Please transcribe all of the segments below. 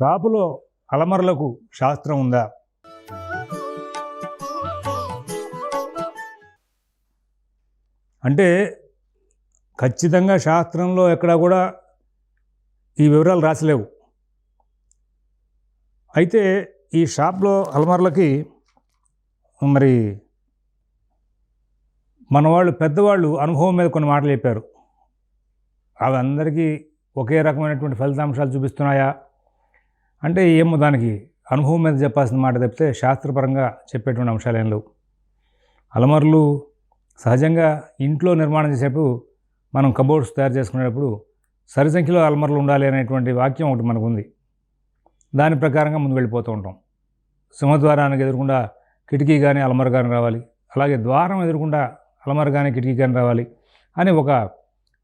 షాపులో అలమరలకు శాస్త్రం ఉందా? అంటే ఖచ్చితంగా శాస్త్రంలో ఎక్కడా కూడా ఈ వివరాలు రాసలేవు. అయితే ఈ షాప్లో అలమరలకి మరి మన వాళ్ళు పెద్దవాళ్ళు అనుభవం మీద కొన్ని మాటలు చెప్పారు. అవి అందరికీ ఒకే రకమైనటువంటి ఫలితాంశాలు చూపిస్తున్నాయా? అంటే ఏమో దానికి అనుభవం మీద చెప్పాల్సిన మాట చెప్తే శాస్త్రపరంగా చెప్పేటువంటి అంశాలు ఏం లేవు. అలమరులు సహజంగా ఇంట్లో నిర్మాణం చేసేప్పుడు మనం కబోర్డ్స్ తయారు చేసుకునేటప్పుడు సరి సంఖ్యలో అలమర్లు ఉండాలి అనేటువంటి వాక్యం ఒకటి మనకు ఉంది దాని ప్రకారంగా ముందు వెళ్ళిపోతూ ఉంటాం. సింహద్వారానికి ఎదురుకుండా కిటికీ కానీ అలమర కానీ రావాలి. అలాగే ద్వారం ఎదురుకుండా అలమర కానీ కిటికీ కానీ రావాలి అని ఒక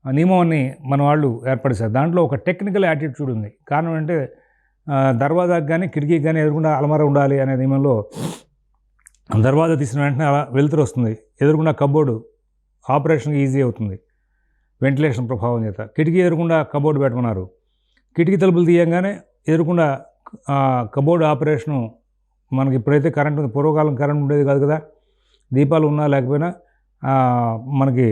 నియమాన్ని మన వాళ్ళు ఏర్పడేశారు దాంట్లో ఒక టెక్నికల్ యాటిట్యూడ్ ఉంది. కారణం అంటే దర్వాజాకి కానీ కిటికీకి కానీ ఎదురుకుండా అలమర ఉండాలి అనే నియమంలో దర్వాజా తీసిన వెంటనే అలా వెలుతురు వస్తుంది. ఎదురుకుండా కబోర్డు ఆపరేషన్కి ఈజీ అవుతుంది. వెంటిలేషన్ ప్రభావం చేత. కిటికీ ఎదురుకుండా కబోర్డు పెట్టమన్నారు. కిటికీ తలుపులు తీయంగానే ఎదురుకుండా కబోర్డు ఆపరేషను మనకి ఇప్పుడైతే కరెంట్ ఉంది పూర్వకాలం కరెంట్ ఉండేది కాదు కదా? దీపాలు ఉన్నా లేకపోయినా మనకి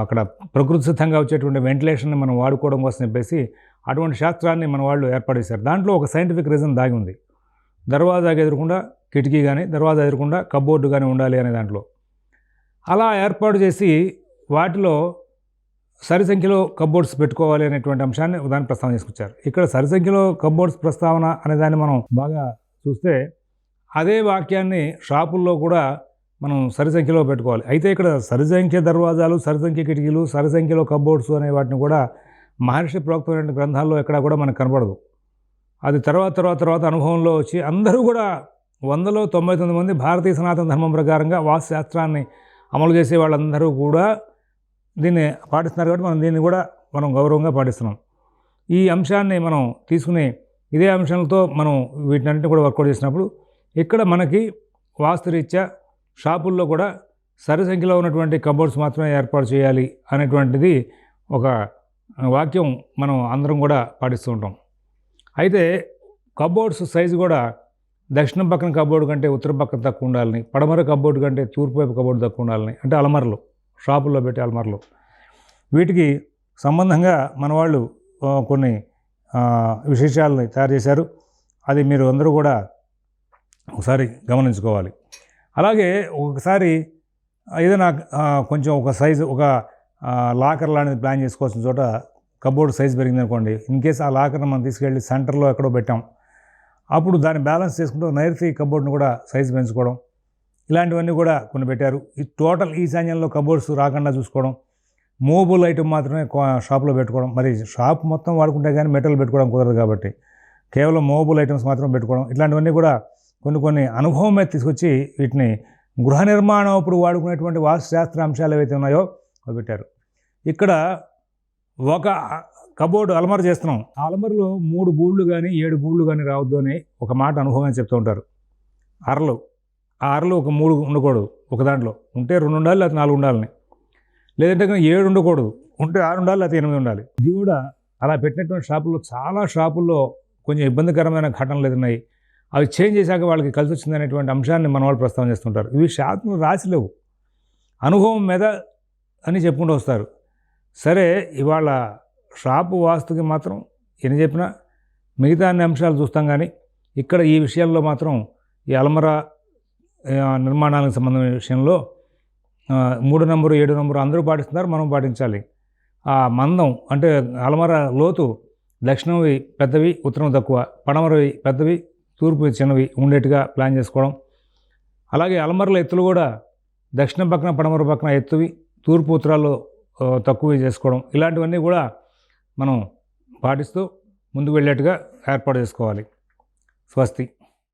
అక్కడ ప్రకృతి సిద్ధంగా వచ్చేటువంటి వెంటిలేషన్ని మనం వాడుకోవడం కోసం చెప్పేసి అటువంటి శాస్త్రాన్ని మన వాళ్ళు ఏర్పడేశారు. దాంట్లో ఒక సైంటిఫిక్ రీజన్ దాగి ఉంది. దర్వాజాకి ఎదురకుండా కిటికీ కానీ దర్వాజా ఎదురకుండా కబోర్డు కానీ ఉండాలి అనే దాంట్లో. అలా ఏర్పాటు చేసి వాటిలో సరి సంఖ్యలో కబోర్డ్స్ పెట్టుకోవాలి అనేటువంటి అంశాన్ని దాన్ని ప్రస్తావన చేసుకొచ్చారు ఇక్కడ సరి సంఖ్యలో కబోర్డ్స్ ప్రస్తావన అనే దాన్ని మనం బాగా చూస్తే అదే వాక్యాన్ని షాపుల్లో కూడా మనం సరి సంఖ్యలో పెట్టుకోవాలి. అయితే ఇక్కడ సరి సంఖ్య దర్వాజాలు సరి సంఖ్య కిటికీలు సరి సంఖ్యలో కబోర్డ్స్ అనే వాటిని కూడా మహర్షి ప్రోక్తమైన గ్రంథాల్లో ఎక్కడా కూడా మనకు కనబడదు. అది తర్వాత తర్వాత తర్వాత అనుభవంలో వచ్చి అందరూ కూడా వందలో తొంభై తొమ్మిది మంది భారతీయ సనాతన ధర్మం ప్రకారంగా వాస్తుశాస్త్రాన్ని అమలు చేసే వాళ్ళందరూ కూడా దీన్ని పాటిస్తున్నారు కాబట్టి మనం దీన్ని కూడా మనం గౌరవంగా పాటిస్తున్నాం. ఈ అంశాన్ని మనం తీసుకుని ఇదే అంశాలతో మనం వీటినన్నింటినీ కూడా వర్కౌట్ చేసినప్పుడు ఇక్కడ మనకి వాస్తురీత్యా షాపుల్లో కూడా సరి సంఖ్యలో ఉన్నటువంటి కబోర్డ్స్ మాత్రమే ఏర్పాటు చేయాలి అనేటువంటిది ఒక వాక్యం మనం అందరం కూడా పాటిస్తూ ఉంటాం. అయితే కబోర్డ్స్ సైజు కూడా దక్షిణం పక్కన కబోర్డు కంటే ఉత్తర పక్కన తక్కువ ఉండాలని పడమర కబోర్డు కంటే తూర్పు వైపు కబోర్డు తక్కువ ఉండాలని అంటే అలమరలు షాపుల్లో పెట్టే అలమరలు. వీటికి సంబంధంగా మన వాళ్ళు కొన్ని విశేషాలని తయారు చేశారు. అది మీరు అందరూ కూడా ఒకసారి గమనించుకోవాలి. అలాగే ఒకసారి ఏదైనా కొంచెం ఒక సైజు ఒక లాకర్ లాంటిది ప్లాన్ చేసుకోవాల్సిన చోట కబోర్డ్ సైజ్ పెరిగింది అనుకోండి ఇన్ కేస్ ఆ లాకర్ని మనం తీసుకెళ్ళి సెంటర్లో ఎక్కడో పెట్టాం అప్పుడు దాన్ని బ్యాలెన్స్ చేసుకుంటూ నైరుతి కబోర్డ్ని కూడా సైజు పెంచుకోవడం. ఇలాంటివన్నీ కూడా కొన్ని పెట్టారు. ఈ టోటల్ ఈశాన్యంలో కబోర్డ్స్ రాకుండా చూసుకోవడం మూవబుల్ ఐటమ్ మాత్రమే షాప్లో పెట్టుకోవడం. మరి షాప్ మొత్తం వాడుకుంటే కానీ మెటల్ పెట్టుకోవడం కుదరదు కాబట్టి కేవలం మూవబుల్ ఐటమ్స్ మాత్రం పెట్టుకోవడం. ఇట్లాంటివన్నీ కూడా కొన్ని కొన్ని అనుభవం మీద తీసుకొచ్చి వీటిని గృహ నిర్మాణం అప్పుడు వాడుకునేటువంటి వాస్తుశాస్త్ర అంశాలు ఏవైతే ఉన్నాయో అవి పెట్టారు. ఇక్కడ ఒక కబోర్డు అలమర చేస్తున్నాం. ఆ అలమరలో మూడు గూళ్ళు కానీ ఏడు గూళ్ళు కానీ రావద్దు అని ఒక మాట అనుభవం చెప్తూ ఉంటారు. అరలు. ఆ అరలు ఒక మూడు ఉండకూడదు ఒక దాంట్లో. ఉంటే రెండు ఉండాలి లేకపోతే నాలుగు ఉండాలని. లేదంటే ఏడు ఉండకూడదు ఉంటే ఆరు ఉండాలి లేకపోతే ఎనిమిది ఉండాలి. ఇది కూడా అలా పెట్టినటువంటి షాపుల్లో చాలా షాపుల్లో కొంచెం ఇబ్బందికరమైన ఘటనలు ఎదున్నాయి అవి చేంజ్ చేశాక వాళ్ళకి కలిసి వచ్చింది అనేటువంటి అంశాన్ని మన వాళ్ళు ప్రస్తావన చేస్తుంటారు. ఇవి శాతం రాసిలేవు అనుభవం మీద అని చెప్పుకుంటూ వస్తారు. సరే ఇవాళ షాపు వాస్తుకి మాత్రం ఎన్ని చెప్పినా మిగతా అన్ని అంశాలు చూస్తాం కానీ ఇక్కడ ఈ విషయాల్లో మాత్రం ఈ అలమరా నిర్మాణాలకు సంబంధమైన విషయంలో మూడు నంబరు ఏడు నంబరు అందరూ పాటిస్తున్నారు మనం పాటించాలి. ఆ మందం అంటే అలమర లోతు దక్షిణవి పెద్దవి ఉత్తరం తక్కువ పడమరవి పెద్దవి తూర్పు చిన్నవి ఉండేట్టుగా ప్లాన్ చేసుకోవడం. అలాగే అలమరల ఎత్తులు కూడా దక్షిణ పక్కన పడమర పక్కన ఎత్తువి తూర్పు ఉత్తరాల్లో తక్కువ చేసుకోవడం. ఇలాంటివన్నీ కూడా మనం పాటిస్తూ ముందుకు వెళ్ళేట్టుగా ఏర్పాటు చేసుకోవాలి. స్వస్తి.